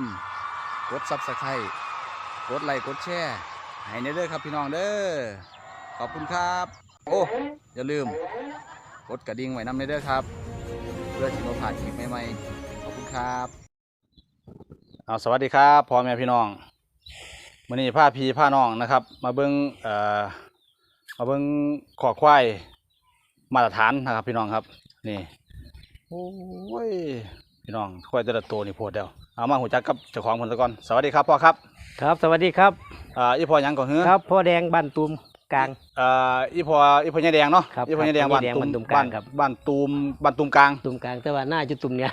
ากดติดตามกดซับสไครต์กดไลค์กดแชร์ให้ในเด้อครับพี่น้องเด้อขอบคุณครับ โอ้อย่าลืม กดกระดิ่งไว้นำในเด้อครับ เพื่อที่เราผ่านคลิปใหม่ๆขอบคุณครับเอาสวัสดีครับพ่อแม่พี่น้องวันนี้พาพี่พาน้องนะครับ มาเบิ้งเอ่อมาเบิ้งขอควายมาตรฐานนะครับพี่น้องครับนี่โอ้ย พี่น้องควายแต่ละตัวนี่โพดเดียวเอามาหูจักกับเจ้าของคนตะก่อนสวัสดีครับพ่อครับครับ สวัสดีครับอ่าอีพ่อหยังก่อนเฮ้อครับพ่อแดงบ้านตุมกลาง อ่าอีพ่ออีพ่อยายแดงเนาะครับอีพ่อยายแดงครับบ้านยายแดงตุมบ้านตุ่มกลางครับ บ้านตูมบ้านตุมกลางตุมกลางแต่ว่าหน้าจุดตุมเนี้ย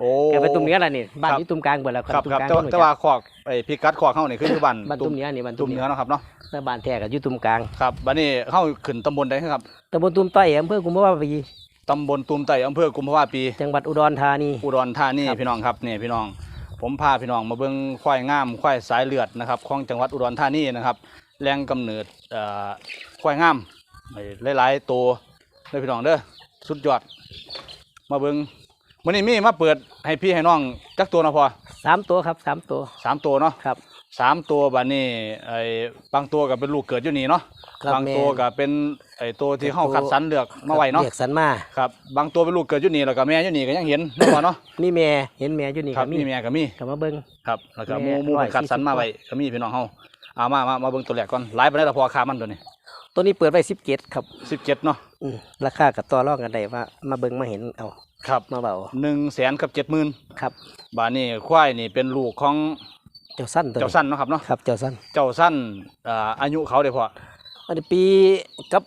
โอ้แกไปตุมเนี้ยแหละนี่บ้านครับอยู่ตุมกลางเบิดแล้วครับตุมครับกลางแต่ว่าคนแต่ว่าขอกไอ้พิกัดขอกเข้านี่คืออยู่บ้านบ้านตุมเนี้ยนี่บ้านตุตุมมเหนืเนี้อยเนาะครับเนาะแล้วบ้านแท้กับอยู่ตุมกลางครับบัดนี้เข้าขึ้นตำบลใดครับตำบลตุมต้อยอำเภอกุมภาวะปี ตำบลตูมไต่อำเภอกุมภาวะปี จังหวัดอุดรธานี อุดรธานีครับ พี่น้องครับนี่พี่น้อง ผมพาพี่น้องมาเบิ่งควายงามควายสายเลือดนะครับของจังหวัดอุดรธานีนะครับแหล่งกำเนิดเอ่อควายงามหลายๆตัวเลยพี่น้องเด้อสุดยอด มาเบิ่งมื้อนี้มีมาเปิดให้พี่ให้น้องจักตัวเนาะพอสามตัวครับสามตัวสามตัวเนาะครับ สามตัวบัดนี้ไอ้บางตัวก็เป็นลูกเกิดอยู่นี่เนาะครับบางตัวแม่ ก็เป็นไอ้ตัวที่เป็นเฮาตัวคัดสรรเลือกมาไว้เนาะเรียกสันมา ครับบางตัวเป็นลูกเกิดอยู่นี่แล้วก็แม่อยู่นี่ก็ยังเห็นเนาะพ่อเนาะมีแม่เห็นแม่อยู่นี่ครับก็มีมีแม่ก็มีก็มาเบิ่งครับแล้วก็หแม่มู่หมู่ร้อยเป็นคัดสรรสี่สิบมาไว้ก็มีพี่น้องเฮาเอามามามาเบิ่งตัวแรกก่อนหลายปานใดล่ะพอค่ามันตัวนี้ตัวนี้เปิดไว้สิบเจ็ดครับ17เนาะอืมราคากับต่อรองกันได้ว่า มาเบิ่งมาเห็นเอาครับมาเบา1แสนกับ70,000 ครับ บาดนี้ควายนี่เป็นลูกของ เจ้าสั้นตัวเจ้าสั้นเนาะครับเนาะครับ เจ้าสั้นเจ้าสั้นอ่าอายุเขาเด้อพ่ออันนี้ปีกับ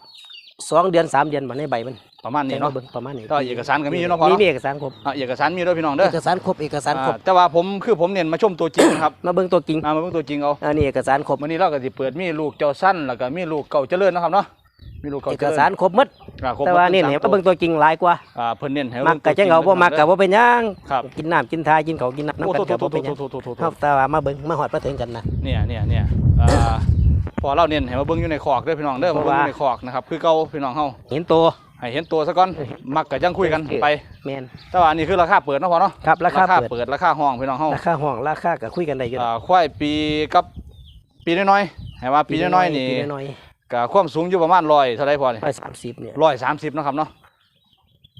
สองเดือนสามเดือนมาในใบมันประมาณนี้เนาะแต่ว่บิ่งประมาณนี้ก็เอกสารก็มีอยู่เนาะพ่อเนาะมีเอกสารครบอะเอกสารมีด้วยพี่น้องเด้อเอกสารครบเอกสารครบอ่าแต่ว่าผมคือผมเน้นมาชมตัวจริงนะครับมาเบิ่งตัวจริงมามาเบิ่งตัวจริงเอาอันนี้เอกสารครบวันนี้เราก็สิเปิดมีลูกเจ้าสั้นแล้วก็มีลูกเก่าเจริญนะครับเนาะ มีลูกเก่าเอเจกริญสารครบหมดอ่ครบแต่ว่าหมดนี่ทั้เนี่ยสมาเบิ่งตัวจริงหลายกว่าอ่าเพิ่นเน้นให้มักกับจังเอาบ่มักกับบ่เป็นหยังครับกินน้ำกินทายกินเขาวกินน้ำโอ้น้ำกันโถกับโถบ่โถเป็นหยังโถโถโถโถครับแต่ว่ามาเบิ่งมาฮอดมาถึงกันนะ เนี่ยเนี่ยเนี่ยอ่าพอเราเน้นให้มาเบิ่งอยู่ในคอกเด้อพี่น้องเด้อเพมาราะเบิ่งอว่ายู่ในคอกนะครับคือเก่าพี่น้องเฮาเห็นตัวให้เห็นตัวซะก่อนมักก็ยังคุยกันไป แม่นแต่ว่าอันนี้คือราคาเปิดเนาะพอเนาะครับราคาเปิดเปิดราคาห้องพี่น้องเฮาราคาห้องราคาก็คุยกันได้อยู่อ่าควายปีกับปีน้อยๆให้ว่าปีน้อยๆนี่ ปีน้อย ก็ความสูงอยู่ประมาณ100เท่าใดพอนี่ๆร้อยสามสิบเนี่ยร้อยสามสิบนาะครับเนาะ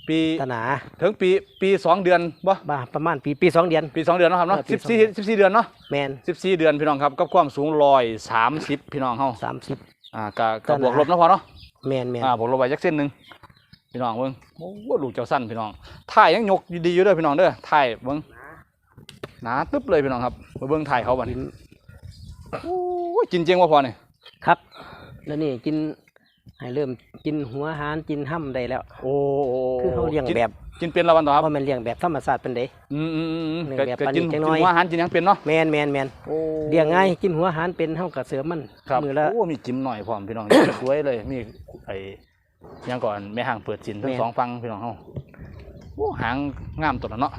ปีตนาถึงปีปีสองเดือนบ่บ้าประมาณปีปีสองเดือน ปีสองเดือนเนาะครับเนาะเออปีสิบสองสี่เดือนสิบสี่เดือนเนาะแมนสิบสี่เดือนพี่น้องครับกับความสูงร้อยสามสิบพี่น้องเฮาสามสิบอ่าก็ก็ก็บวกนะลบเนาะพอเนาะแมนแมนอ่าบวกลบไปจักเส้นหนึ่งพี่น้องเบิ่งโอ้โหลูกเจ้าสั้นพี่น้องถ่ายยังยกดีอยู่เด้อพี่น้องเด้อถ่ายเบิ่งหนาตึ๊บเลยพี่น้องครับมาเบิ่งถ่ายเขาบัดนี้โอ้ยจริงจริงว่าพอนี่ครับ แล้วนี่กินให้เริ่มกินหัวหารกินห้ำได้แล้ว โอ้โคือเขาเลี้ยงกินแบบกินเป็นและวันต่อครับเพราะมันเลี้ยงแบบธรรมชาติเป็นเด้อืมอืมอืมอืมเลี้ยงก็แบบก็ปานนี้กินจักิงนน้อยหัวอาหารกินหยังเป็นเนาะแมนแมนแมนโอ้เลี้ยงง่ายกินหัวหารเป็นเท่ากับเสือมันครับมือละโอ้มีจิ้มหน่อยพร้อมพี่น้องสวยเลยมีไอ้หยังก่อนแม่ห่างเปิดจินทั้งสองฟังพี่น้องเฮาโอ้หางงามตัวนั้นเนาะ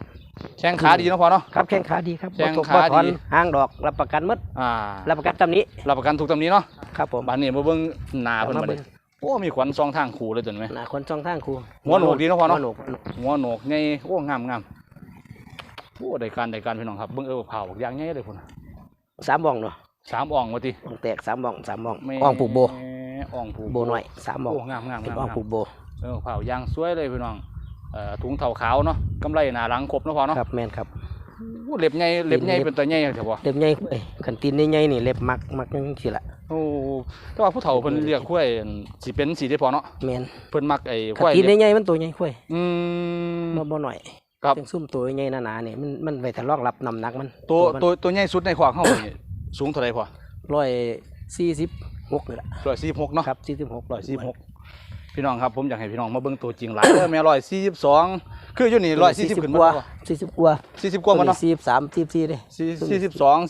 แข้งขาดีเนาะพอเนาะครับแข้งขาดีครับแข้งบ่ตกขาบ่ถอนดีหางดอกรับประกันหมดอ่ารับประกันตำนี้รับประกันถูกตำนี้เนาะ ครับผมบ้านนี้มาเบิ่งหน้าเพิ่นมาบัดเบิ่นี้งโอ้มีขวัญสองทางขู่เลยตัวนี้ไหมหน้าคนจ้องทางครูหัวโหนกดีเนาะพ่อเนาะหัวโหนกหัวโหนกใหญ่โอ้งามงามโอ้ได้การได้การพี่น้องครับเบิ่งเออเผาบักอย่างใหญ่เลยพุ่นน่ะสามบ่องเนาะสามอ่องว่าติบ่องแตกสามบ่องสามบ่องแม่อ่องผูกโบอ่องผูกโบหน่อยสามบ่องโอ้งามงามเป็นงามอ่องงามผูกโบเออเผาย่างสวยเลยพี่น้องเอ่อถุงเท้าขาวเนาะกำไรหนาหลังครบเนาะพอเนาะครับแม่นครับโอ้ เล็บใหญ่เล็บใหญ่เป็นตัวใหญ่เถอะบ่เล็บใหญ่เอ้ยขันตีนใหญ่ๆนี่เล็บมักมักจังซี่ล่ะโอ้แต่ว่าผู้เฒ่าเพิ่นเรียกข้อยอั่นสิเป็นสีได้พอเนาะแม่นเพิ่นมักไอ้ขัข้อยนตีนเล็บใหญ่ๆมันตัวใหญ่ค่อยอืมบ่บ่หน่อยครับจังซุ่มตัวใหญ่หนาๆนี่มันมันไว้แต่รองรับน้ำหนักมัน ตัวมันตัวตัวใหญ่สุดในขวากเฮานี่สูงเท่าไหร่พอ146นี่ล่ะ146เนาะครับ46 146 พี่น้องครับผมอยากให้พี่น้องมาเบิ่งตัวจริงหลายเด้อแม่142คืออยู่นี่140ขึ้นกมาว่าบ่40กว่า40กว่ามันเนาะ43 44เด้42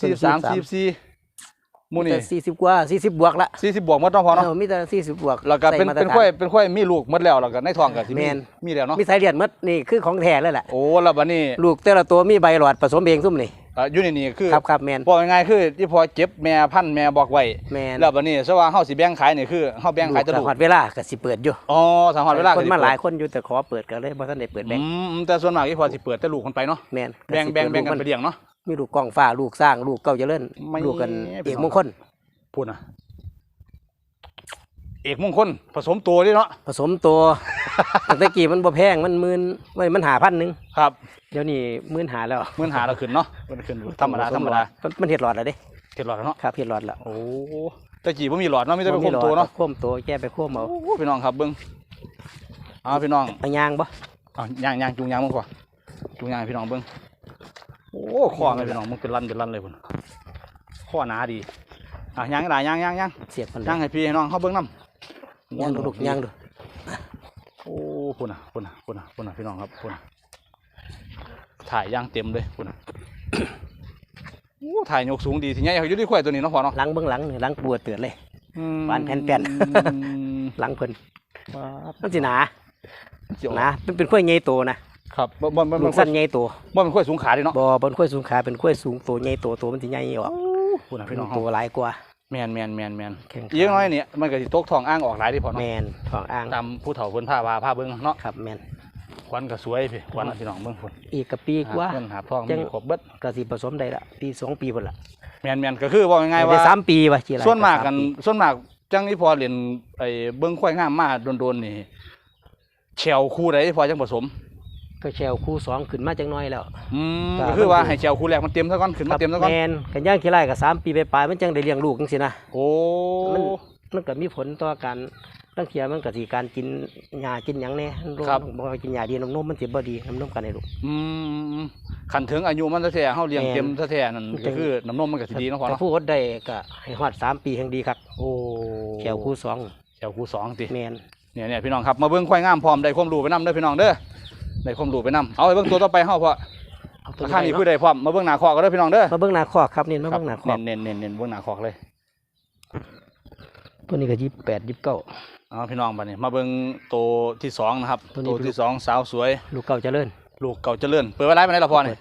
43 44หมู่นี่แต่40กว่า40บวกละ40บวกหมดเนาะพอเนาะเออมีแต่40บวกแล้วก็เป็นใส่มาตรเป็นฐาข้อยเป็นข้อยมีลูกหมดแล้วแล้วก็ในท้องก็สิมีแม่นมีแล้วเนาะมีสายเลือดหมดนี่คือของแท้เลยแหละโอ้แล้วบัดนี้ลูกแต่ละตัวมีใบหลอดผสมเองซุ่มนี่เอ่ออยู่ในนี่คือครับครับแมนบอกง่ายๆคือที่พอเจ็บแม่พันธุ์แม่บอกไว้แมนแล้วบัดนี้ซะว่าเฮาสิแบ่งขายนี่คือเฮาแบ่งขายแตะลูลูกกหอดเวลาก็สิเปิดอยู่อ๋อสามฮอดเวลาคนก็สิมาหลายเปิดคนอยู่แต่ขอเปิดก็เลยบ่ทันได้เปิดแบ่งอืมแต่ส่วนมากที่พอสิเปิดแต่ลูกคนไปเนาะแมนแบ่งแบ่งแบ่งกันไปเลี้ยงเนาะมีลูกกองฟ้าลูกสร้างลูกเก่าเจริญไม่ลูกกันเป็นเอกหรอกมงคลพูดนะ เอกมงคลผสมตัวดิเนาะผสมตัวตั้งแต่กี้มันบ่แพงมันหมื่นไม่มันหาพันหนึงครับเดี๋ยวนี้หมื่นหาแล้วเมื่อหาเราขึ้นเนาะมันขึ้นธรรมดาธรรมดามันมันเฮ็ดหลอดแล้วเด้เห็ดหลอดแล้วเนาะครับเฮ็ดหลอดแล้วโอ้แต่จีบ่มีหลอดเนาะมีแต่เป็นคมตัวเนาะโค้มตัวแก้ไปโค้มเอาโอ้พี่น้องครับเบิ้งเอาพี่น้องเอายางบ่เอาย่างย่างจุงย่างมึงก่อนจุงย่างให้พี่น้องเบิ้งโอ้ข้อไงพี่น้องมึงเป็นรันเป็นรันเลยพุ่นข้อหนาดีอะย่างก็ได้ย่างย่างย่างเสียบมันเลยย่างให้พี่ให้น้องเขาเบิ้งน้ำ ย่างดูลูกย่างดูโอ้พุ่นน่ะพุ่นน่ะพุ่นน่ะพุ่นน่ะพี่น้องครับพุ่นน่ะถ่ายย่างเต็มเลยพุ่นน่ะโอ้ถ่ายยกสูงดีทีนี้เขาอยู่ที่ข่อยตัวนี้เนาะพอเนาะหลังเบื้องหลังนี่หลังปวดเตือนเลยอืมหวานแผ่นหลังเพิ่นว้ามันสิหนาเจียวหนาเป็นเป็นข้อยใหญ่โตนะครับบ่บ่บ่ลูบ่กสั้นใหญ่โตบ่เป็นข่อยสูงขาดิเนาะบ่บ่เป็นข้อยสูงขาเป็นข้อยสูงโตใหญ่โตโตมันสิใหญ่ออกพุ่นน่ะพี่น้องโตเฮาหลายกว่า แมนแมนแมนแมนแข้งขาอีกน้อยเนี่ยมันก็สิตกทองอ้างออกหลายที่พอแมเนาะนทองอ่างตามผู้เฒ่าเพิ่นพาว่าพาเบิ่งเนาะครับแมนควันก็สวยพี่ควันน่ะพี่น้องเบิ่งพุ่นอีกกับปีกว่าหเงินหาทองจังมีครบเบิดก็สิผสมได้ละปีสองปีพุ่นละแมนแมนก็คือว่าง่ายๆได้ว่าสามปีว่ะจีไรส่วนมากกันสปีส่วนมากจังที่พอเรียนไอ้เบิ่งควายงามมาโดนๆนี่แชวคู่ใดที่พอจังผสม ก็แชวคู่สองขึ้นมาจังน้อยแล้ว อืมครับก็คือว่าให้แชวคู่แรกมันเต็มซะก่อนขึ้นมาเต็มซะก่อนแมนกันย่างขี้ไร่กับสามปีไปปลายๆมันจังได้เลี้ยงลูกจังสินะโอ้มันมันก็มีผลต่อการตั้งเทียมันก็สิการกินหญ้ากินหยังแน่ลูกบ่ว่ากินหญ้าดีน้ำนมมันสิบ่ดีน้ำนมกันให้ลูกอืมขันถึงอายุมันแท้ๆเฮาเลี้ยงแม่นเต็มแท้ๆนั่นมันจัก็งคือน้ำนมมันก็สิดีเนาะพอถ้าเนาะผู้อดได้ก็ให้ฮอดสามปีแห่งดีครับโอ้แขวคู่สองแชวคู่สองติแมนเนี่ยเนี่ยพี่น้องครับมาเบิ่งควายงามพร้อมได้ความรู้ไปนํเด้อพี่น้องเด้อ ได้ความรู้ไปนํเอาไปเบิ่งตัวต่อไปเฮาพอเอาตัวรานี้คานี้ไปคือเนาะได้พร้อมมาเบิ่งหน้าคอกกันเด้อพี่น้องเด้อมาเบิ่งหน้าคอกครับนี่มาครับเบิ่งหน้าคอกเน้นๆเน้นๆเน้นๆเบิ่งหน้าคอกเลยตัวนี้ก็ยี่สิบแปดยี่สิบเก้าเอาพี่น้องบัดนี้มาเบิ่งตัวที่สองนะครับตัวนี้ตัวที่สองสาวสวย ลูกเก่าเจริญลูกเก่าเจริญเปิดไว้ไรมาได้ละพอนี่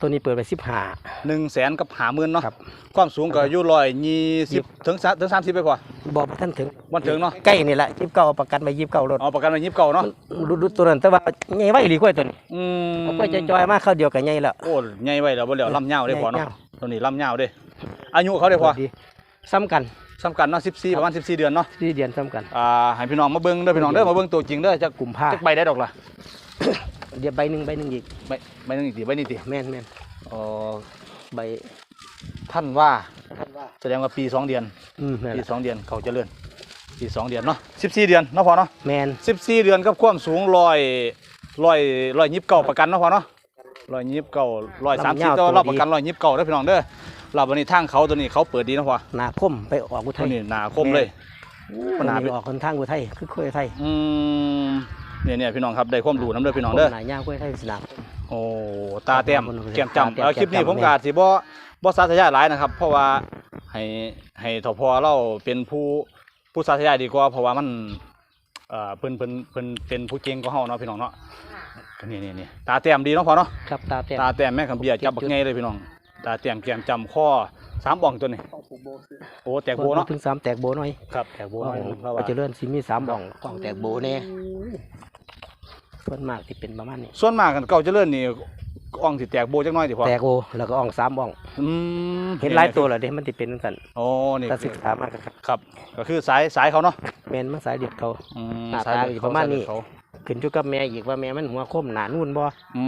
ตัวนี้เปิดไปสิบห้า หนึ่งแสนกับหาหมื่นเนาะครับความสูงก็อยู่ร้อยยี่สิบถึงสามถึงสามสิบไปพอ บอกท่านถึงวันถึงเนาะ ใกล้นี่แหละยี่สิบเก้าประกันไปยี่สิบเก้ารถเอาประกันไว้ยิบเก่าเนาะดูดูตัวนั้นแต่ว่าใหญ่ไว้หรือกล้วยตัวนี้อืมเอากล้วยจะจอยมากเข้าเดียวกับใหญ่แล้วโอ้ใหญ่ไว้แล้วบ่เหลียวลำยาวได้พอใหญ่เนาะยาวตัวนี้ลำยาวเด้อายุเขาได้พอดีซ้ำกันสำคัญเนาะสิบสี่ประมาณสิบสี่เดือนเนาะสี่เดือนซ้ำกันอ่าให้พี่น้องมาเบิ่งเด้อพี่น้องเด้อมาเบิ่งตัวจริงเด้อจะกลุ่มผ้าจะใบได้ดอกล่ะ เดี๋ยวใบหนึ่งใบหนึ่งอีกใบใบนึงอีกทีใบนี้ติแม่นแม่นอ๋อใบท่านว่าท่านว่าแสดงว่าปีสองเดือนอืมนั่นปีแหละสองเดือนเขาเจริญปีสองเดือนเนาะสิบสี่เดือนเนาะพอเนาะแม่นสิบสี่เดือนกับความสูงร้อยร้อยร้อยยิบเก่าประกันเนาะพอเนาะร้อยยิบเก่าร้อยสามสิบตัวเราประกันร้อยยิบเก่าเด้อพี่น้องเด้อเราวันนี้ทางเขาตัวนี้เขาเปิดดีเนาะพอหนาคมไปออกอุทัตัวยนี้หนาคมเลยตัวนี้ออกคนทางอุทัยคือกล้วยไทยอืม เนี่ยเนี่ยพี่น้องครับได้ความรู้น้ำเด้อพี่น้องเด้อหนาย่างกล้วยไทยสนามโอ้ตาแต้มครับแก้มตาจำแต้มเออคลิปนี้แก้มจำผมกอาจสิบ่บ่สาธยายหลายนะครับ เพราะว่าให้ให้ทพเราเป็นผู้ผู้สาธยายดีกว่าเพราะว่ามันเอ่อเพิ่นเพิ่นเพิ่นเป็นผู้เก่งกว่าเฮาเนาะพี่น้องเนาะก็นี่นี่นี่ตาแต้มดีเนาะพอเนาะครับตาแต้มตาแต้มแม่คำเบียร์จับบักไงเลยพี่น้องตาแต้มแก้มจำข้อ สามบ่องตัวนี้โอ้แตกโบเนาะถึงสามแตกโบหน่อยครับแตกโบหน่อยเพราะก็ว่าจะเลื่อนซิมีสามบ่องกล่องแตกโบแน่ส่วนมากที่เป็นประมาณนี้ส่วนมากกันเก่าเจริญนี่อ่องสิแตกโบจักหน่อยดิพอแตกโบแล้วก็อ่องสามบ่องอืมเห็นหลายตัวแล้วเด้มันติเป็นกันโอ้นี่ถ้าศึกษามากครับครับ ก็คือสายสายเขาเนาะแมนมันสายเด็ดเขาอืมหน้าสายตาเลือดอยู่เขประมาณนี้สยเลือดเขาขึ้นอยู่กับแม่อีกว่าแม่มันหัวคมหนานุ่นบ่อื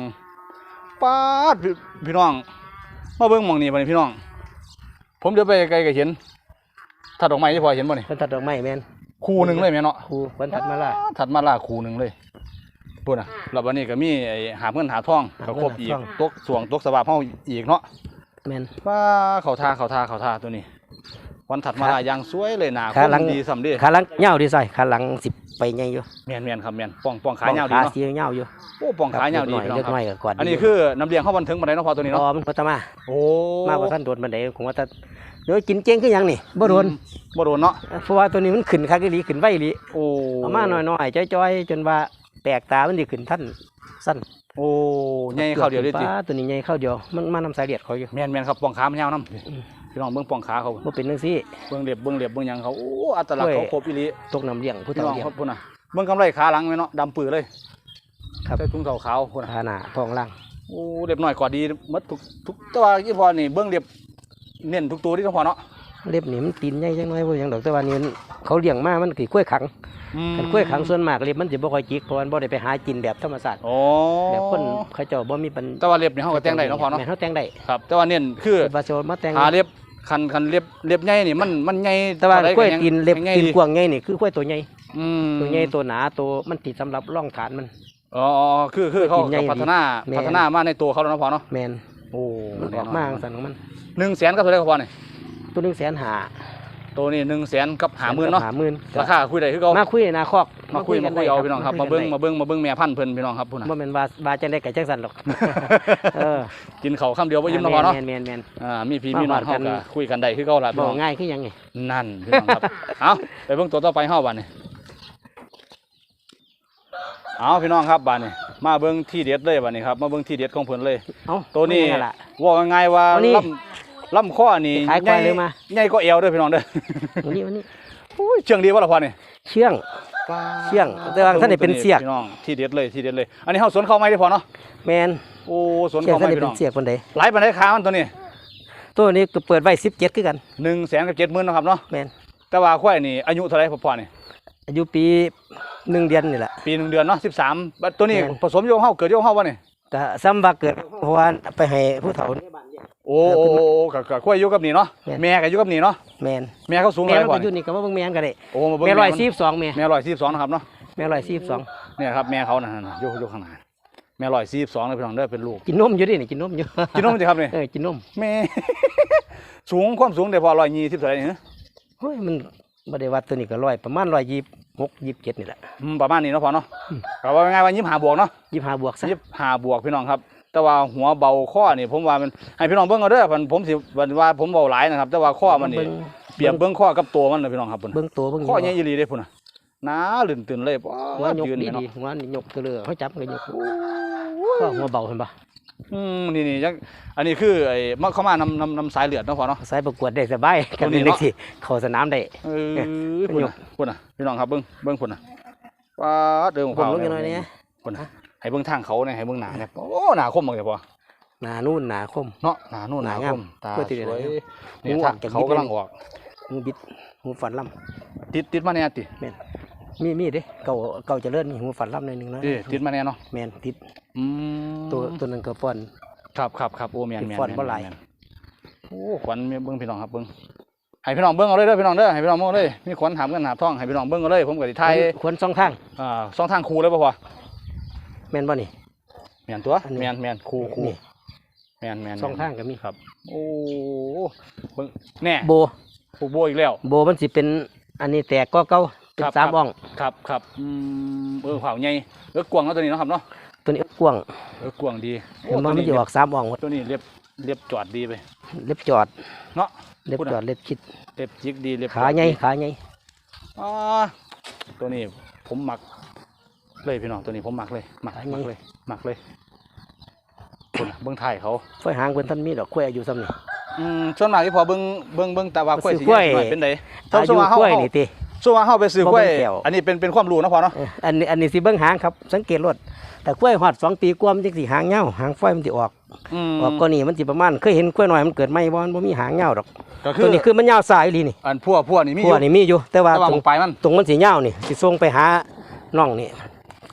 มป้าดพี่พี่น้องมาเบิ่งหมองนี่บ่นี่พี่น้อง ผมเดี๋ยวไปไกลก็เห็นถัดดอกไม้ที่พอเห็นบ่นี่เพิ่นตัดดอกไม้แม่นคู่หนึ่งเลยแม่เนาะครูเพิ่นตัดมาละถัดมาล่าคู่หนึ่งเลยพูดนะแล้ววันนี้ก็มีไอ้หาเงินหาทองหาก็เงินครบอีกหาทอง ตกสวงตกสบาบเฮาอีกเนาะแม่นว่าเขาทาเขาทาเขาทาตัวนี้ วันถัดมาขาล่าอย่างสวยเลยหนาคขานหลัง ดีสำเร็จขาหลังยาวดีใส่ขาหลังสิบ ไปใหญ่อยู่แม่นแม่นครับแม่นป้องป้องขายาวดีขาเนาะสียาวอยู่โอ้ป้องขายาวดีเล็กพี่น้องน้อยครับเล็กน้อยก็กวาดอันนี้คือน้ำเลี้ยงเข้าบันทึงมาได้เนาะพอตัวนี้อ๋เนาะอมันก็จะมาโอ้มาบ่ทันโดนบันไดผมว่าแต่เดี๋ยวกินเก่งคือหยังนี่บ่โดนบ่โดนเนาะเพราะว่าตัวนี้มันขึ้นคักอีหลีขึ้นไวอีหลีโอ้เอามาหน่อยๆจ้อยๆจนว่าแปลกตามันสิขึ้นท่านสั้นโอ้ใหญ่เข้าเดียวเลยติป้าตัวนี้ใหญ่เข้าเดียวมันมานำสายเลียดเขาอยู่แม่นแม่นครับปองขามันยาวนํอืม พี่น้องเบิ่งปองขาเขาบ่เป็นจังซี่ เบิ่งเล็บเบิ่งเล็บเบิ่งหยังเขาโอ้อัตลักษณ์โอ้เขายครบอีหลีตกน้ำเลี้ยงผู้พี่เฒ่าน้องเลี้ยง ครับพุ่นน่ะเบิ่งกำไรขาหลังแม่เนาะดำปื้อเลยครับ ใส่ถุงเท้าขาวพุ่นน่ะขาหน้าท้องล่างโอ้เล็บน้อยกว่าดีหมดทุกทุกแต่ว่าอีพอนี่เบิ่งเล็บเน้นทุกตัวที่ต้องพอเนาะเล็บนี่มันตีนใหญ่จังน้อยบ่หยังดอกแต่ว่านี่มันเขาเลี้ยงมามันคือกล้วยขังอืมคันกล้วยขังส่วนมากเล็บมันสิบ่ค่อยจิกเพราะมันบ่ได้ไปหากินแบบธรรมชาติโอ้แบบคนเขาเจ้าบ่มีปัญแต่ว่าเล็บนี่เฮาก็แต่งได้เนาะพอเนาะแม่นเฮาแต่งได้ครับ แต่ว่าเน้นคือบาโซมาแต่งหาเล็บ คันคันเล็บเล็บใหญ่นี่มันมันใหญ่แต่ว่าเท่ใดกล้วยยังตีนเล็บยังไงตีนดีกว้างใหญ่นี่คือกล้วยตัวใหญ่อืมตัวใหญ่ตัวหนาตัวมันติดสำหรับร่องฐานมันอ๋ออ๋อคือคือเขากินใหญ่ก็พัฒนาแม่นพัฒนามาในตัวเขาแล้วเนาะพอเนาะแมนโอ้มันออกมาจังซั่นของมันหนึ่งแสนกับเท่าไหรครับพอนี่ตัวหนึงแสนหา ตัวนี้หนึ่งแสนกับหาหมื่นเนาะหาหมื่นราคาคุยได้คือเขามาคุยหนาคอกมาคุยมาคุยเอาพี่น้องครับมาเบิ้งมามาเบิ้งมาเบิ้งแม่พันธุ์เพิ่นพี่น้องครับพุ่นน่ะบ่แม่นว่าว่าจังได๋ก็จังซั่นหรอกเออกินเขาวคำเดียวบ่ยิ้มเนาะพอเนาะแม่นแม่นแม่นอ่ามีพี่มามีน้องว่าเฮากันก็คุยกันได้คือเก่าล่ะพี่บ่น้องง่ายคือหยังไงนั่นพี่น้องครับเอาไปเบิ่งตัวต่อไปเฮาบัดนี้เอาพี่น้องครับบัดนี้มาเบิ่งที่เด็ดเลยบัดนี้ครับมาเบิ่งที่เด็ดของเพิ่นเลยเอ้าตัวนี้มัล่ะว่าง่ายๆว่าเอานี่ ลำลำข้อนี่ขายควายเลยมา ใหญ่ก็เอวเด้อพี่น้องเด้อวันนี้วันนี้โอ้ยเชื่องดีบ่ล่ะพ่อนี่เชื่องเชี่ยงแต่ว่าท่านได้เป็นเสียกพี่น้องที่เด็ดเลยที่เด็ดเลย อันนี้เฮาสวนเข้าไม้ได้พอเนาะแมนโอ้สวนเชื่องเข้าท่านไม้ได้พี่เป็น้อนงเสียกคนใดหลายปานใดขามันตัวนี้ ตัวนี้ก็เปิดไว้17คือกัน1แสนกับ70,000เนาะครับเนาะแมนแต่ว่าควายนี่อายุเท่าไหร่พ่อนี่อายุปีหนึ่งเดือนนี่แหละปีหนึ่งเดือนเนาะ13บัดตัวนี้แม่นผสมอยู่กับเฮาเกิดอยู่กับเฮาบ่นี่ก็ซ้ำว่าเกิดเพราะว่าไปให้ผู้เฒ่าในบ้านเลี้ยง โอ้โอ้โอ้โอ้ก็ก็ควายอยู่กับนี่เนาะแม่น แม่ก็อยู่กับนี่เนาะแมนแม่เขาสูงแม่เท่าไหร่มันพ่อก็อยู่นี่นี่ก็มาเบิ่งแม่นก็ได้โอ้มาเบิ่งแม่ร้อยมันสี่สิบสองแม่แม่142นะครับเนาะแม่ร้อยสี่สิบสองเนี่ยครับแม่เขาน่ะน่ะอยู่อยู่ข้างหน้าแม่142เลยพี่น้องเด้อเป็นลูกกินนมอยู่ดินี่กินนมอยู่ กินนมสิครับนี่ เออกินนมแม่ สูงความสูงได้พอ120เท่าไหร่นี่ฮะเฮ้ยมันบ่ได้วัดตัวนี้ก็ร้อยประมาณร้อยยี่สิบหกยี่สิบเจ็ดนี่แหละอืมประมาณนี้เนาะพอเนาะอืมก็ว่าง่ายๆว่า25บวกเนาะยี่สิบห้าบวกซะ25บวกพี่น้องครับ แต่ว่าหัวเบาข้อนี่ผมว่ามันให้พี่น้องเบิ่งเอาเด้อผมผมสิว่าผมเบาหลายนะครับ แต่ว่าข้อมันนี่เบิ่งเปรียบเบิ่งข้อกับตัวมันเลยพี่น้องครับพุ่นเบิ่งตัวเบิ่งข้อใหญ่อีหลีเด้พุ่นน่ะหนาลื่นตื่นเลยป้หัวยกยืนดีเนี่ยเนาะดีหัวนี่ยกตัวเลยเขาจับมันก็ยกก็หัวเบาเห็นปะอืมนี่นี่ยังอันนี้คือไอ้มาเข้ามานำนำนำสายเลือดเนาะพอเนาะสายประกวดได้สบายตักันวนี้นี่เนาะสิเข้าสนามได้เออเป็นพุ่นหยน่ะกพุ่นน่ะพี่น้องครับเบิ่งเบิ่งพุ่นน่ะป้าดเดิมของผมเขาลงอย่างน้อยเนี่ยพุ่นน่ะ ให้เบิ่งทางเขาเนี่ยให้เบิ่งหน้าเนี่ยโอ้หน้าคมมากเลยพอหนานู่นหนาคม เนาะหน้านู่นหหน้าน้างามคมตาเพื่อที่จะสวยได้เนี่ยหูอทาองกจากเขานิดนึงกำลังออกหูบิดหูฝันล่ติดติดมาเนี่ยติำมีมีเด้เก่าเก่าเจะเลื่อนมีหูฝันล่ำหน่อยหนึงนะติติดมาเนี่ยเนาะแมนติดอืมตัวตัวนึงก็ป้อนครับครับครับโอ้แม่นติดแม่นฟอนต์แม่นบ่หลายแม่นโอ้ขวัญมีเบิ่งพี่น้องครับเบิ่งให้พี่น้องเบิ่งเอาเลยเด้อพี่น้องเด้อให้พี่น้องเบิ่งเอาเลยมีขวัญถามกันหาบท้องให้พี่น้องเบิ่งเอาเลยผมก็สิถ่ายควรสองทางอ่าสองทางคู่เลยบ่พอ แมนบ่นี่ แม่นตัวอันนี้ แม่นแม่นคู่คู่นี่แม่นแม่นสองทางก็มีครับโอ้เบิ่งแน่โบผูกโบอีกแล้ว โบมันสิเป็นอันนี้แตกก็เก่าเป็นครับ สามครับอ่อง ครับครับอืมเออขาวใหญ่เออกวางเนาะตัวนี้เนาะครับเนาะตัวนี้กว้างเออกวางดีโอ้เห็นตับ่วมันนี้จะออกสามอ่องหมดตัวนี้เรียบเรียบจอดดีไปเล็บจอดเนาะเล็บพูดจออะดเล็บคิดเรียบจิกดีเรียบขาใหญ่จอดดีขาใหญ่อ่าตัวนี้ผมหมัก เลยพี่น้องตัวนี้ผมหมักเลยหมักหมักเลยหมักเลยคนน่ะเบิ้งไทยเขาไฟหางเพิ่นท่านมีดอกกล้วยอายุซ้ำนี่อืมส่วนมากที่พอเบิ้งเบิ้งเบิ้งแต่ว่าข้อยซื้สีอกล้วยหน่อยเป็นไดอาส่วนยุมากเฮากล้วยเฮานี่ติส่วนมากเฮาไปซื้อบ่กล้วยเบิ่งแก้วอันนี้เป็นเป็นความรู้นะพอเนาะเอออันนี้อันนี้สิเบิ่งหางครับสังเกตรถแต่กล้วยหอดสองปีกว่ามันจังสิหางเงาหางไฟมันสิออกอืมออกก็นี่มันสิประมาณเคยเห็นกล้วยน้อยมันเกิดไหมบ่มันบ่มีหางเงาดอกก็คืตัอวนี้คือมันยาวสายอีหลีนี่อันพวกพวกนี่มีอพวยู่กนี่มีอยู่ แต่ว่าแต่ว่าตรขงองปลายมันตรงมันสิยาวนี่สิส่งไปหาน้องนี่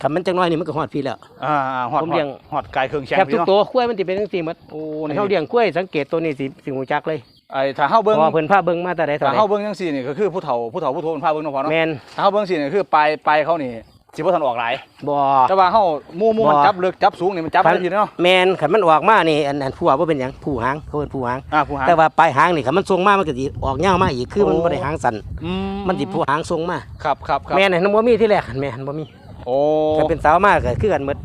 ถ้ามันจังน้อยนี่มันก็ฮอดพี่แล้ว อ่าอ่าหอดผมหอเลี้ดยง หอดกายเครื่องแข็งแทบทุพี่กเนาะ ตัวกล้วยมันสิเป็นจังซี่หมดโอ้ให้นี่เฮาเลี้ยงกล้วยสังเกตตัวนี้สิสิหูจักเลยไอ้ถ้าเฮาเพเบิ้งราะว่าเพิ่นพาเบิ่งมาแต่ใดเท่าถ้าใดเฮาเบิ้งจังซี่นี่ก็คือผู้เฒ่าผู้เฒ่าผู้โทนพาเบิ้งเนาะพอเนาะแม่นถ้าเฮาเบิ้งซี่นี่คือปลายปลายเขานี่สิบ่ทันออกหลาย บ่ แต่ว่าเฮาหมู่หมู่มันบ่ จับลึกจับสูงนี่มันจับได้ทีเนาะแม่นคันมันออกมานี่อันอันผู้ว่าบ่เป็นหยังผู้หางเขาเป็นผู้หาง อ่าผู้หางแต่ว่าปลายหางนี่คันมันทรงมามันก็สิออกยาวมาอีกคือมันโอ้ บ่ได้หางสั้นอืมันสิผู้หางทรงมาครับครับครับแม่นน่ะบ่มีที่แรกหั่นแม่นบ่มี โอ้ถ้าเป็นสาวมาก็คือกันหมด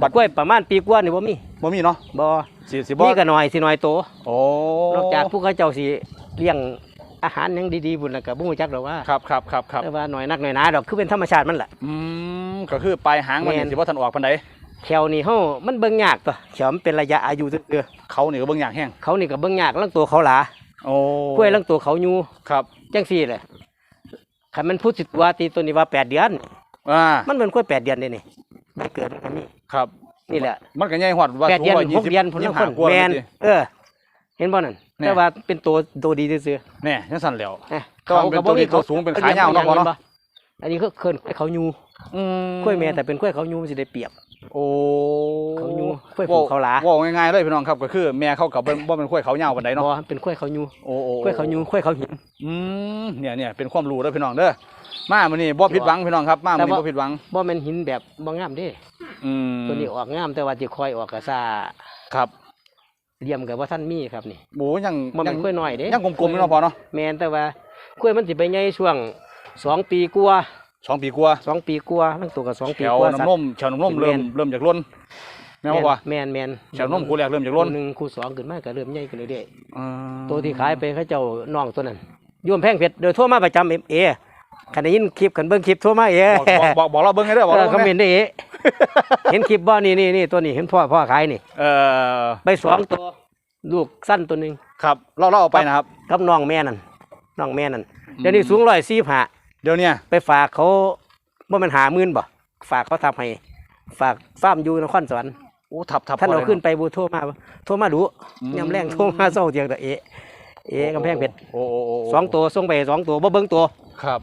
บับัดดกล้วยประมาณปีกว่านี่บ่มีบ่มีเนาะบ่สิสิบ่มีก็น้อยสิน้อยโตโอ้นอกจากผู้เขาเจ้าสิเลี้ยงอาหารหยังดีๆบุญแล้วก็บ่ฮู้จักดอกว่าครับครับครับครับแต่ว่าน้อยนักน้อยหนาดอกคือเป็นธรรมชาติมันล่ะ อืมก็คือปลายหางมันแม่นี่น สิบ่ทันออกปานใดแถวนี่เฮามันเบิ่งยากตัวแถวมันเป็นระยะอายุซื่อเขานี่ก็เบิ่งอย่างแห้งๆเขานี่ก็เบิ่งยากลังตัวเขาหลาโอ้กล้วยลังตัวเขาอยู่ครับ จังซี่แหละคันมันพูดสิว่าตีตัวนี้ว่าแปดเดือน อ่ามันเป็นกล้วยแปดเดือนเด้นี่มันเกิดมันก็มีครับ นี่แหละมันก็ใหญ่ฮอดว่าแปดเดือนสูงหกเดือนพุ่นยี่ละสิบคนกว่าแมนเลยสิเออ เห็นบ่นั่นเนี่ยแต่ว่าเป็นตัวตัวดีซื่อแน่จังสั่นแล้วๆเอ้ยก็มันเป็นตัวนี้ตัวสูงเป็นขายาวเนาะพ่อเนาะอันนี้ก็เคินเขายูอืมกล้วยแม่แต่เป็นกล้วยเขายูมันสิได้เปรียบ โอ้เขาอยู่กล้วยผูกเขาหลาว่าง่ายๆเลยพี่น้องครับก็คือ แม่เขากับบ่บ่เป็นกล้วยเขายาวปานใดเนาะบ่เป็นกล้วยเขายูโอ้โอ้กล้วยเขายูกล้วยเขาหินอืมเนี่ยเนี่ยเป็นความรู้เด้อพี่น้องเด้อ มามื้อนี้บ่ผิดหวังพี่น้องครับมามื้อนี้แต่ว่าบ่ผิดหวังบ่แม่นหินแบบบ่งามเด้อืมตัวนี้ออกงามแต่ว่าสิคอยออกก็ซ่าครับเหลี่ยมก็บ่ทันมีครับนี่โอ้ยังบ่ยัแม่นกล้วยน้อยเด้ยังกลมๆอยู่เนาะพอเนาะแม่นแต่ว่ากล้วยมันสิไปใหญ่ช่วงสองปีกว่าสองปีกว่าสองปีกว่าทั้งตัวก็สองแถปีวกว่าน้ำนมแถวน้ำนมแม่เริ่มนเริ่มจากล้นแม่นบ่ว่าแม่นแม่นแถวนมคูแรกเริ่มจากล้ล้นนหนึ่งคู่สองขึ้นมาก็เริ่มใหญ่ขึ้นเรื่อยอืมๆตัวที่ขายไปเขาเจ้าน้องตัวนั้นโยมแพงเพชรโดยโทั่วมาประจำเอเอ คันได้ยินคลิปคันเบิ่งคลิปโทั่วมาเอบอกบอกบอกบอกเราเบิ่งให้เด้อบอกเอเราอคอมเบิ่งเมให้นต์ได้เอเห็นคลิปบ่นี่นี่นี่ตัวนี้เห็นพ่อพ่อขายนี่เออไปสองตัวลูกสั้นตัวหนึงครับเราเราเอาไปนะครับ กับน้องแม่นั่นน้องแม่นั่นเดี๋ยวนี้สูงร้อยสี่ห้าเดี๋ยวเนี้ไปฝากเขาว่ามันหาหมื่นบ่ฝากเขาทำให้ ฝากฟาร์มอยู่นครสวรรค์โอ้ทับทับท่านเอาพลยขึ้นไปบูโทรมาบ่โทรมาดูอืมยำแรงโทรมาเศร้าเดียวแต่เอะเอะกำแพงเพชรโอ้โอ้โสองตัวส่งไปสองตัวบ่เบิ่งตัวครับ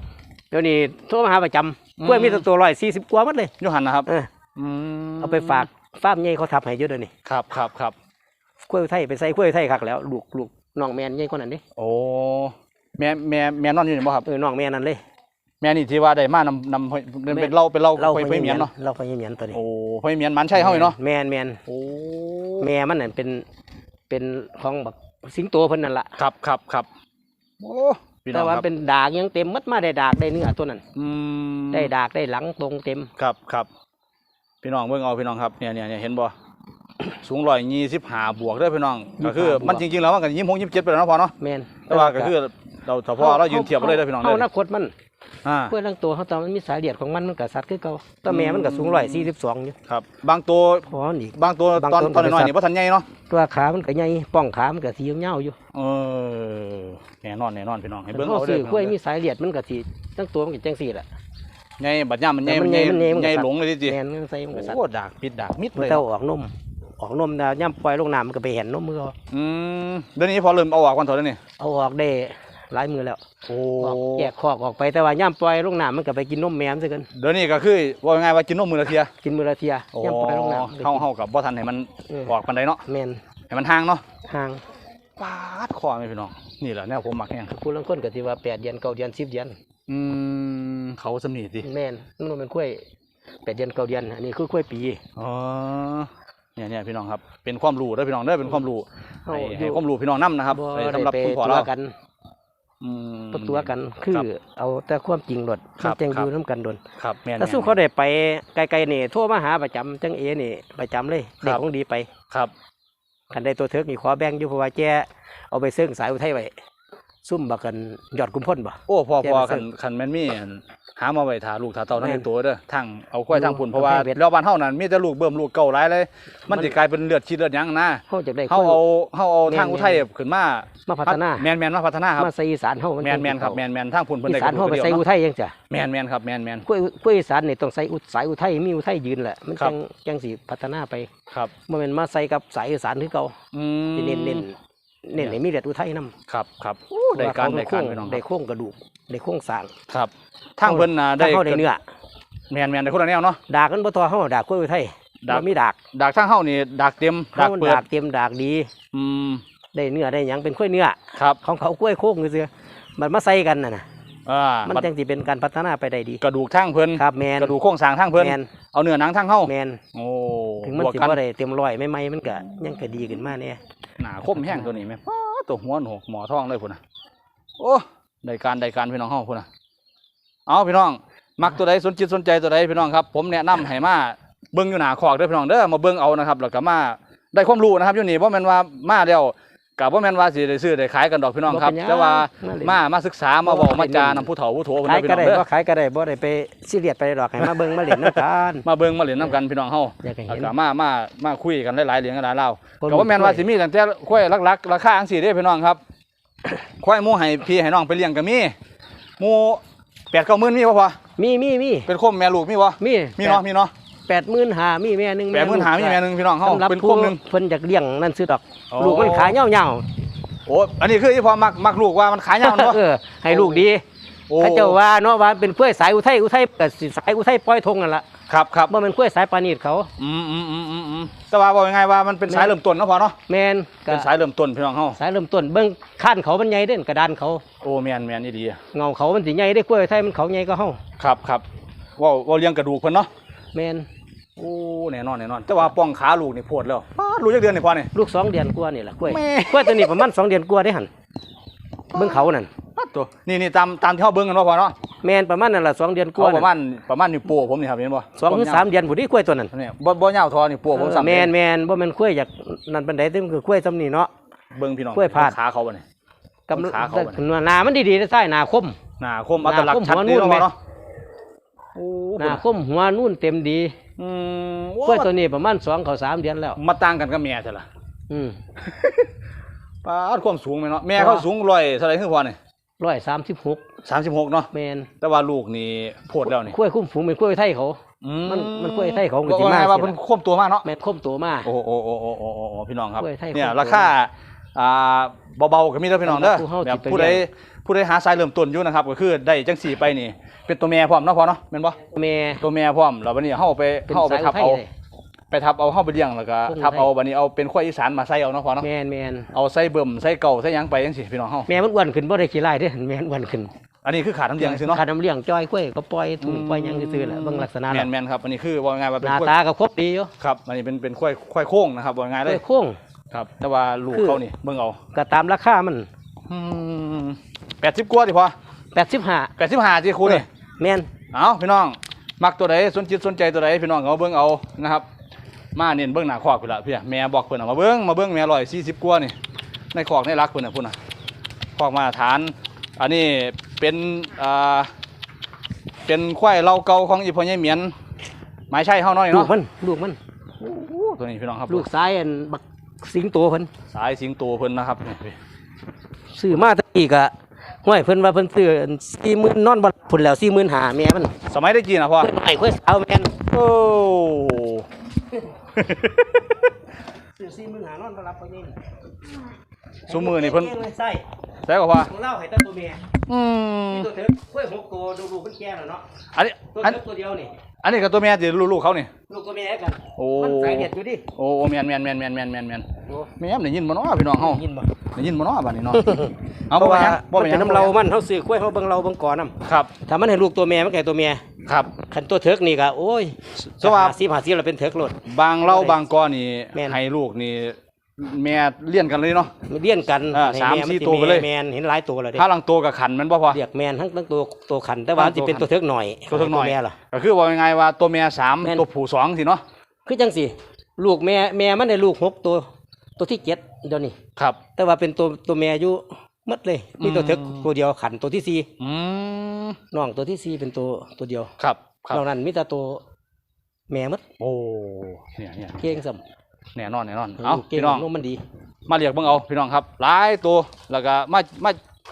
เดี๋ยวนี้โทรมาหาประจำอืมกล้วยมีแต่ตัวร้อยสี่สิบกว่าหมัดเลยอยูหันนะครับเออมเอาไปฝากฟาร์มใหญ่เขาทับให้เยอะเดี๋ยวนี้ครับครับครับกล้วยไทยไปใส่กล้วยไทยคักแล้วลูกลูกน้องแม่นใหญ่คนนั้นเดิโอ้แม่แม่แม่นอนอยู่นี่บ่ครับ เออน้องแม่นั่นเลยแม่นี่ที่ว่าได้มานำนำเป็นเราเป็นเราเราไปไปไปเมียนเนาะเราไปเมียนตัวนี้โอ้ไปเมียนมันใช่เฮาอีเนาะแม่นแม่นโอ้แม่มันนั่นเป็นเป็นของแบบสิงโตเพิ่นนั่นล่ะครับครับครับโอ้ พี่น้แต่องว่าครับเป็นดากยังเต็มมัดมาได้ดากได้เนื้อตัวนั้นอืมได้ดากได้หลังตรงเต็มครับครับพี่น้องเบิ่งเอาพี่น้องครับเนี่ยเนี่ยเนี่ยเห็นบ่ สูงร้อยยี่สิบห้าบวกเด้อพี่น้องก็คือ25มันจริงๆแล้วมันก็ยี่สิบหกยี่สิบเจ็ดไปแล้วเนาะพอเนาะแม่นแต่ว่าก็คือเราเฉพาะเรายืนเทียบกันเลยเด้อพี่น้องเฮาเด้อนักคดมัน อ่าเพื่อทั้งตัวเขาตอนมันมีสายเลียดของมันมันก็สัตว์คือเก่าแต่แม่มันก็สูงร้อยสี่สิบสองอยู่ครับ บางตัวพอนี่ บางตัวบางตอนต้นตอนน้อยๆก็นี่บ่ทันใหญ่เนาะตัวขามันก็ใหญ่ป้องขามันก็สีเงาๆอยู่เออแน่นอนแน่นอนพี่น้องให้แต่เบิ่งเขาเอาเด้ซื้ออพี่กล้วยน้องมีเด้อสายเลียดมันก็สีทั้งตัวมันก็จังสี่แหละ ใหญ่บัดย่ามมันใหญ่แต่มัมันนใหญ่ใหญ่มันใหญ่มันก็ใหญ่สัตว์หลงเลยดิจิแม่นมันใส่มันก็สัตว์โอ้ดากปิดดากมิดมันเลยเต้าออกนมออกนมดาวย่ำปล่อยลงน้ำมันก็ไปเห็นนมมือเขาอืมเดี๋ยวนี้พอเริ่มเอาออกวันเถอะแล้วนี่เอาออกได้ หลายมือแล้วโอ้ออกแยกคอกออกไปแต่ว่าย่ำปล่อยลงน้ำมันก็ไปกินนมแมมซะกันเดี๋ยวนี้ก็คือว่าง่ายๆว่ากินนมมื้อละเทียกินมือละเทียโอ้ย่ำปล่อยลงน้ำมันก็เฮากินเฮากับบ่ทันให้มันเออออกปานใดเนาะแมนให้มันห่างเนาะห่างปาดคอแม่พี่น้องนี่แหละแนวผมมักแฮงผู้ลังคนก็ที่ว่าแปดเดือนเก้าเดือนสิบเดือนอืมเขาสำนีสิแม่นมันเป็นกล้วยแปดเดือนเก้าเดือนอันนี้คือกล้วยปีอ๋อเนี่ยเนี่ยพี่น้องครับเป็นความรู้เด้อพี่น้องเด้อเป็นความรู้เฮาให้อให้ยู่ความรู้พี่น้องนํนะครับบ่ให้ได้สำหรับไปคุณพ่อตัวเรากัน อืมบ่ตัวกันคือครับเอาแต่ความจริงโดดครัมันบจังครัอบยู่นํกันโดนครับแม่นแต่สู้เขาได้ไปไกลๆนี่โทรมาหาประจำจังเอนี่ประจำเลยครับเด็กของดีไปครับ คันได้ตัวเถิกนี่ขอแบ่งอยู่เพราะว่าแกเอาไปเซิ่งสายอุทัยไว้ ซุ่มบักกันยอดกุมพ่นบ่ โอ้พอแจ้พงอมาเสริคันมคันแม่นมีอันหามาไว้ถาลูกถาเต่าทั้งแม่นตัวเด้อทั้งเอาควายอยู่ทั้งพุ่นเพราะว่าเอาไปเบ็ดแล้วบ้านเฮานั้นมีแต่ลูกเบิ่มลูกเก่าหลายเลย มันสิกลายเป็นเลือดชีดเลือดหยังนะเฮาจะได้เฮาค่อยเอาเฮาเอาแม่นทางอุทัยขึ้นมามาพัฒนาแม่นแม่นมาพัฒนาครับมาใส่อีสานเฮามันแม่นแม่นครับแม่นแม่นทางพุ่นเพิ่นอีได้สานเฮาไปใส่อุเนาะทัยยังจ้ะแม่นแม่นครับแม่นแม่นกล้วยกล้วยอีสานนี่ต้องใส่อุสายอุทัยมีอุทัยยืนแหละมันครัจับงจังสิพัฒนาไปครับบ่แม่นมาใส่กับสายอีสานคือเก่าอืมสิเน้นเน้น เน้นให้มีเลือดอุทัยนํครับครับโอ้ได้การได้การพี่น้องคได้รับโครงกระดูกได้โครงสร้างครับทางเพิ่นน่ะได้ถ้าเฮาได้เนื้อแม่นแม่นได้คนละแนวเนาะดากกันบ่ทอเฮาดากกล้วยอุทัยดากบ่มีดากดากทางเฮานี่ดากเต็มดาเฮากเปิดดากเต็มดากดีอืมได้เนื้อได้หยังเป็นกล้วยเนื้อครับของเขากล้วยโค้งซื่อๆมันมาใส่กันน่ะนะ อ่ามันบัดจังสิเป็นการพัฒนาไปได้ดีกระดูกทางเพิ่นครับแมนกระดูกโครงสร้างทางเพิ่นแมนเอาเนื้อหนังทางเฮาแมนโอ้ถึงมันบวกสิกันบ่ได้เต็มร้อยไม่ไม่มันก็ยังก็ดีขึ้นมาเนี่ยหนาคมแห้งตัวนี้แม่ป๊าดตัวหัวหนวกหมอทองเลยพุ่นน่ะโอ้ได้การได้การพี่น้องเฮาพุ่นน่ะเอาพี่น้อง มักตัวใดสนจิตสนใจตัวใดพี่น้องครับ ผมแนะนำให้มาเบิ่งอยู่หน้าคอกเด้อพี่น้องเด้อมาเบิ่งเอานะครับแล้วก็มาได้ความรู้นะครับอยู่นี่บ่แม่นว่ามาแล้ว กับว่าแม่นว่าสิได้ซื้อได้ขายกันดอกพี่น้องครับบ่เป็นหยังแต่ว่ามาเลยมามาศึกษามาบอกมาจานำผู้เฒ่าผู้โถเพิ่นขายเด้อพี่ก็น้องได้เด้อบ่ขายก็ได้บ่ได้ไปซีเรียสไปดอกให้มาเบิ่งมาเล่นนํกันมาเบิ่งมาเล่นนํกันพี่น้องเฮาอยากให้แล้วเห็นก็มามามาคุยกันหลายๆเรื่องหลายๆเล่าบ่มีก็ว่าแม่นว่าสิมีตั้งแต่ควายลักๆราคาจังซี่เด้พี่น้องครับควายหมูให้พี่ให้น้องไปเลี้ยงก็มีหมู8 9หมื่นมีบ่พอมีมีมีเป็นคมแม่ลูกมีบ่มีมีเนาะมีเนาะ แปดหมื่นหามีแม่หนึงแปดหมื่นหามีแม่หนึงพี่น้องเฮาสำหรับเป็นคผู้มหนึงเพิ่นอยากเลี้ยงนั่นซื้อดอกอ๋อลูกมันขายยาวโอ้อันนี้คืออีพอมักมักลูกว่ามันขายยาวๆเนาะเออให้ลูกดีโอ้เขาเจ้าว่าเนาะว่าเป็นกล้วยสายอุทัยอุทัยก็สิสายอุทัยปล่อยทงนั่นล่ะครับครับบ่แม่นกล้วยสายปานีดเขาอืมอืมอืมอืมอืมแต่ว่าบอกยังไงว่ามันเป็นสายเริ่มต้นเนาะพอเนาะแม่นก็เป็นสายเริ่มต้นพี่น้องเฮาสายเริ่มต้นเบิ่งข้านเขามันใหญ่เด่นกระดานเขาโอ้แม่นแม่นนี่ดีอะเงาเขามันสิใหญ่ได้กล้วยไทยมันเขาใหญ่ก็เฮาครับครับเว่าเว่าเลี้ยงกระดูกเพิ่นเนาะแม่น โอ้แน่นอนแน่นอนแต่ว่าป้องขาลูกนี่โพดแล้วป้าดลูกจักเดือนนี่พอนี่ ลูกสองเดือนกว่านี่ล่ะกล้วยแม่ กล้วยตัวนี้ประมาณสองเดือนกว่าได้หั่นเบิ่งเขานั่นปัดตัวนี่นี่ตามตามที่เฮาเบิ่งกันเนาะพอเนาะแม่นประมาณนั่นล่ะสองเดือนกเขาว่าประมาณประมาณนิ้วโป้ผมนี่ครับเห็นบ่สองถึงสามเดือนผู้นี้กล้วยตัวนั้นเนี่ยบ่บ่ยาวทอนิ้วโป้ผมซ้ำแม่นแม่นบ่แม่นกล้วยอยากนั่นปานใดแต่มันคือกล้วยซ้ำนี่เนาะ เบิ่งพี่น้องกล้วยพาด ขาเขาบ่นี่ กำขาเขาบัดนี้ หน้ามันดีๆได้ใต้หน้าคม หน้าคมอัตลักษณ์ชัดหน้าคมนี่หัวนุ่นเนาะพอเนาะโอ้หน้าคมหัวนุ่นเต็มดี อืมกล้วยตัวนี้ประมาณสองเขาสามเดือนแล้ว มาต่างกันกับแม่ใช่ล่ะ อืมป้าดความสูงแม่เนาะแม่เขาสูงร้อยเท่าไหร่คือพอนี่ร้อยสามสิบหก36เนาะแม่นแต่ว่าลูกนี่โพดแล้วนี่กล้วยคุ้มฝูงเป็นกล้วยไทยเขา อืมันมันกล้วยไทยของก็สิมาว่าไงว่าสิล่ะเพิ่นควบตัวมากเนาะแม่นคมตัวมาโอ้โอ้โอ้โอ้โอ้โอ้โอ้พี่น้องครับกล้วยไทยเนี่ยควบตัว ราคา อ่าเบาๆก็มีเด้อพี่น้องเด้อผู้เฮาแบบสิไปผู้ใดเลี้ย ผู้ใดหาสายเริ่มต้นอยู่นะครับก็คือได้จังสี่ไปนี่ เป็นตัวแม่พร้อมเนาะพอเนาะแม่นบ่แม่ ตัวแม่พร้อมแล้วบัดนี้เฮาไปเป็นเฮาไปสายทับไทยเอาเลย ไปทับเอาเฮาไปเลี้ยงแล้วก็คงทับเอาไทยบัดนี้เอาเป็นควายอีสานมาใส่เอาเนาะพอเนาะแม่นแม่นเอาใส่เบิ่มใส่เก่าใส่หยังไปจังซี่พี่น้องเฮาแม่มันอ้วนขึ้นบ่ได้ขี้ไล่เด้อแม่นอ้วนขึ้นอันนี้คือขาดน้ำเลี้ยงซื่อเนาะ ขาดน้ำเลี้ยงจ้อยกล้วยก็ปล่อยถุงปล่อยหยังซื่อๆแหละเบิ่งลักษณะแม่แล้วนแม่นครับอันนี้คือว่าง่ายว่าหเป็นน้าควายตาก็ครบดีอยู่ครับอันนี้เป็นเป็นควายควายโค้งนะครับว่าง่ายกเลล้วยยโค้ง ครับ แต่ว่าลูกคือเขานี่เบิ่งเอาก็ตามราคามันอืม80กว่าดิพอ85 85สิครูนี่แม่นเอาพี่น้อง มักตัวใดสนจิตสนใจตัวใดพี่น้องก็มาเบิ่งเอานะครับ มาเน้นเบิ่งหน้าคอกพุ่นละพี่แม่บอกเพิ่นเอามาเบิ่งมาเบิ่งแม่ร้อยสี่สิบกว่านี่ในคอกในรักเพิ่นน่ะพุ่นน่ะคอกมาตรฐาน อันนี้เป็นอ่าเป็นควายเราเก่าของอีพ่อใหญ่เหมียนหมายใช่เฮาน้อยลูเนาะกมันลูกมันโอ้โหตัวนี้พี่น้องครับ ลูกซ้ายอันบัก สิงโตเพิ่นสายสิงโตเพิ่นนะครับนี่พี่ซื้อมาตะกี้ก็ห้วยเพิ่นว่าเพิ่นซื้อ40,000นอนบ่พุ่นแล้ว45,000แม่มันสมัยได้กี่นะพ่อเพิ่นให้ค่อยสาวแม่นโอ้ซื้อ45,000นอนบ่รับไปนี่ซุมือนี่เพิ่นใส่ใช่กว่าพ่อของเราให้แต่ตัวเมียอืมมีตัวเถิกกล้วยหกตัวดูๆเพิ่นแก่แล้วเนาะอันนี้ตัวอันเถิกตัวเดียวนี่ อันนี้กับตัวแม่ที่ลูกๆเขานี่ลูกตัวเมียกันโอ้ มันสายเด็ดอยู่ดิโอ้แมนแมนแมนแมนแมนแมนแมนโอ้แม่มได้ยินบ่เนาะพี่น้องเฮายินบ่ได้ยินบ่เนาะบัดนี้เนาะ เอาเพบ่ราะไปว่าหยังบ่มันไปหยัเป็นงน้ำเรามันเขาซื้อกล้วยเขาเบิ่งเราเบิ่งก่อนนํครับ ถ้ามันให้ลูกตัวเมียมันแก่ตัวเมียครับ คันตัวเถิกนี่ก็โอ้ยสว่าสิบหาสิบเราเป็นเถิกโลด บางเล่าบางกอนี่แม่น ให้ลูกนี่ แม่เลี้ยนกันเลยเนาะมันเลี้ยนกันอ่าให้สามแนสี่ตัวไปเลย แมนเห็นหลายตัวแล้วเด้ถ้าลังโตกับขันมันบ่พอ เรียกแมนทั้งทั้งตัวตัวขันแต่ว่าทั้งตัวสิเป็นตัวเถิกหน่อยตัวเถิกหน่อยแม่ล่ะ ก็คือว่ายังไงว่าตัวแม่สามแม่น ตัวผู้สองสิเนาะคือจังสิลูกแม่แม่มันได้ลูกหกตัว ตัวที่เจ็ดเดี๋ยวนี้ครับ แต่ว่าเป็นตัวตัวแม่อยู่หมดเลยมีตัวเถิกอืม ตัวเดียวขันตัวที่สี่อืมน้องตัวที่สี่เป็นตัวตัวเดียวครับครับนอกนั้นมีแต่ตัวแม่หมดโอ้เนี่ยเนี่ยเก่งสำ แน่นอนแน่นอนเอาเก่งพี่น้องนมมันดี มาเรียกเบิ่งเอาพี่น้องครับ หลายตัว แล้วก็มา มา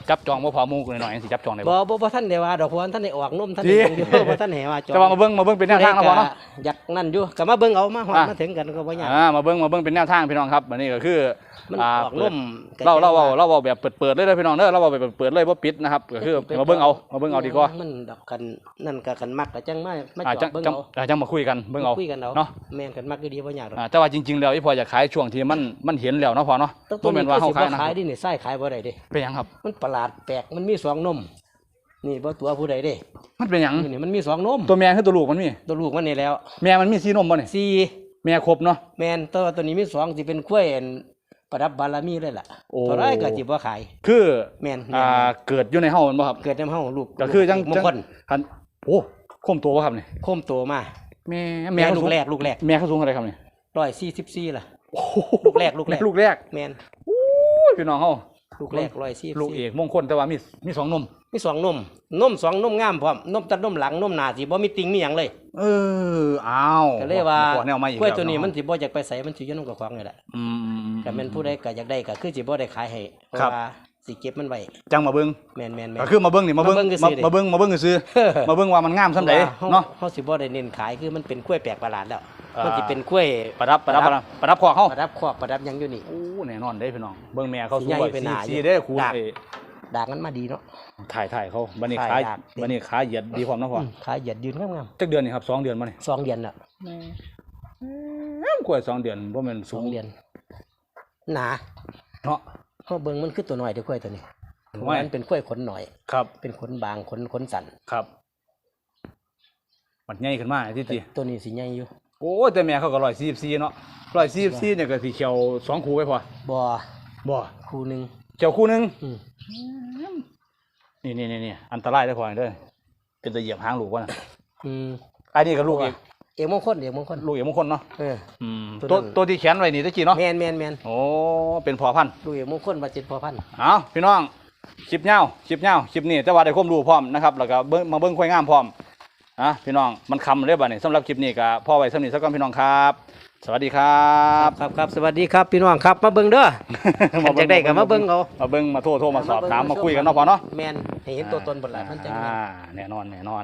จับจองบ่พอหมู่หน่อยๆสิจับจองได้บ่บ่บ่บ่ท่านได้ว่าดอกเพราะว่าท่านได้ออกนมท่านดีได้เบิ่งอยู่บ่ท่านให้ว่าจอแต่ว่ามาเบิ่งมาเบิ่งเป็นแนวทางนะพอเนาะอยากนั่นอยู่ก็มาเบิ่งเอามาฮอดอะมาถึงกันก็บ่ยากอ่ามาเบิ่งมาเบิ่งเป็นแนวทางพี่น้องครับอันนี้ก็คือมันอ่าออกนมเราเราเราเราเอาแบบเปิดๆเลยเด้อพี่น้องเด้อเราเอาแบบเปิดๆเลยบ่ปิดนะครับก็คือมาเบิ่งเอามาเบิ่งเอาดีกว่ามันดอกกันนั่นก็กันมักก็จังมามาอ่าจจัองดเบิ่งจังเอาอ่าจังมาคุยกันเบิ่งเอาคุยกันเอาเนาะแม่นกันมักก็ดีบ่ยากดอกอ่าแต่ว่าจริงๆแล้วอีพออยากขายช่วงที่มันมันเห็นแล้วเนาะพอเนาะแตั้งบ่แม่นว่าเฮาขายนะขายดินี่ใส่ขายบ่ได้เด้เป็นหยังครับมันประหลาดแปลกมันมีสองนม นี่บ่ตัวผู้ใดเด้มันเป็นหยังนี่นี่มันมีสองนมตัวแม่คือตัวลูกมันมีตัวลูกมันนี่แล้ว แม่มันมีสีนมบ่นี่สี่แม่ครบเนาะแม่นตัวตัวนี้มีสองสิเป็นกล้วยอันประดับบารมีเลยล่ะโอ้เท่าไรก็สิบ่ขายคือแม่นอ่าแม่นเกิดอยู่ในเฮาแม่นบ่ครับเกิดในเฮาลูกก็คือจังมงจังคลคันโอ้คมตัวบ่ครับนี่โคมโตมาแม่แม่แม่ลูสูกงแรกลูกแรกแม่เขาสูงเท่าไหร่ครับนี่ร้อยสี่สิบสี่ล่ะโอ้โหลูกแรกลูกแรกลูกแรกแม่นโอ้ยพี่น้องเฮา ลูกแรกร้อยสี่ลูกเอกมงคลแต่ว่ามีมีสองนมมีสองนมนมสองนมงามพร้อมนมตัดนมหลังนมหน้าสิบ่มีติงมีหยังเลย เอออ้าวก็เลยว่าขอแนวมาอีกกล้วยแล้ตัวนี้เาะมันสิบ่อยากไปใส่มันสิอยู่นำกับของนี่แหละอืมก็แม่นผู้ใดก็อยากได้ก็คือสิบ่ได้ขายให้เพราะครับว่าสิเก็บมันไว้จังมาเบิ่งแม่นแม่นแม่นก็คือมาเบิ่งนี่มาเบิ่งมาเบิ่งซื่อๆดิมาเบิ่งมาเบิ่งซื้อๆมาเบิ่งว่ามันงามซำใดพรว่เนาะเฮาสิบ่ได้เน้นขายคือมันเป็นกล้วยแปลกประหลาดแล้วอ่า มัมันสิเป็นกล้วยประดับประดับประดับประดับคอเฮาประดับครอบประดับหยังอยู่นี่โอ้แน่นอนเด้พี่น้องเบิ่งแม่เขาสิสู้ใหญ่ไว้ไปหน้าซีอยู่เด้อครูดากไอ้ดากมันมาดีเนาะถ่ายถ่ายเขาบัดนี้ถ่ายขาดากเต็มบัดนี้ขาเหยียดดีพร้อมนะพ่ออืมขายเหยียดยืนงามจักเดือนนี่ครับสองเดือนมานี่ๆสองเดือนแล้วกล้วยสองเดือนบ่แม่นสสูองงเดือนหนาเนาะเฮาเบิ่งมันคือตัวน้อยเด้อกล้วยตัวนี้ทำไมมันเป็นกล้วยขนหน่อยครับ เป็นขนบางขนขนสันครับมันใหญ่ขึ้นมาที่ติตัวนี้สิใหญ่อยู่ โอ้ยแต่แม่เขาก็144เนาะ144เนี่ยก็สิเขียวสองคู่ไว้พอบ่บ่คู่หนึงเขียวคู่หนึงอืมนี่นี่นี่นี่อันตรายได้อพอเด้อเป็นตะเหยียบหางลูกวะน่ะอืมอันนี้ก็ลูกอีกเอกมงคลเอกมงคลลูกเอกมงคลเนาะเอออืมตัตัววนั้นตัวที่แขนไว้นี่ตะกี้เนาะแม่นแม่นแม่นโอ้เป็นพอพันธุ์ลูกเอกมงคลว่าจิตพอพันธุ์เอาพี่น้องคลิปเงาวคลิปเงาวคลิปนี้แต่ว่าได้ความรู้พร้อมนะครับแล้วก็เบิ่งมาเบิ่งควายงามพร้อม นะพี่น้องมันคำเรียบร้อยนี่สำหรับคลิปนี้ก็พ่อไว้สำนี้สักก่อนพี่น้องครับ สวัสดีครับ ครับครับสวัสดีครับพี่น้องครับมาเบิ่งเด้อคันอยากได้ก็มาเบิ่งเอามาเบิ่งมาโทรโทรมาสอบถามมาคุยกันเนาะพอเนาะแม่นให้เห็นตัวตนบนหลังมันจังอ่าแน่นอนแน่นอน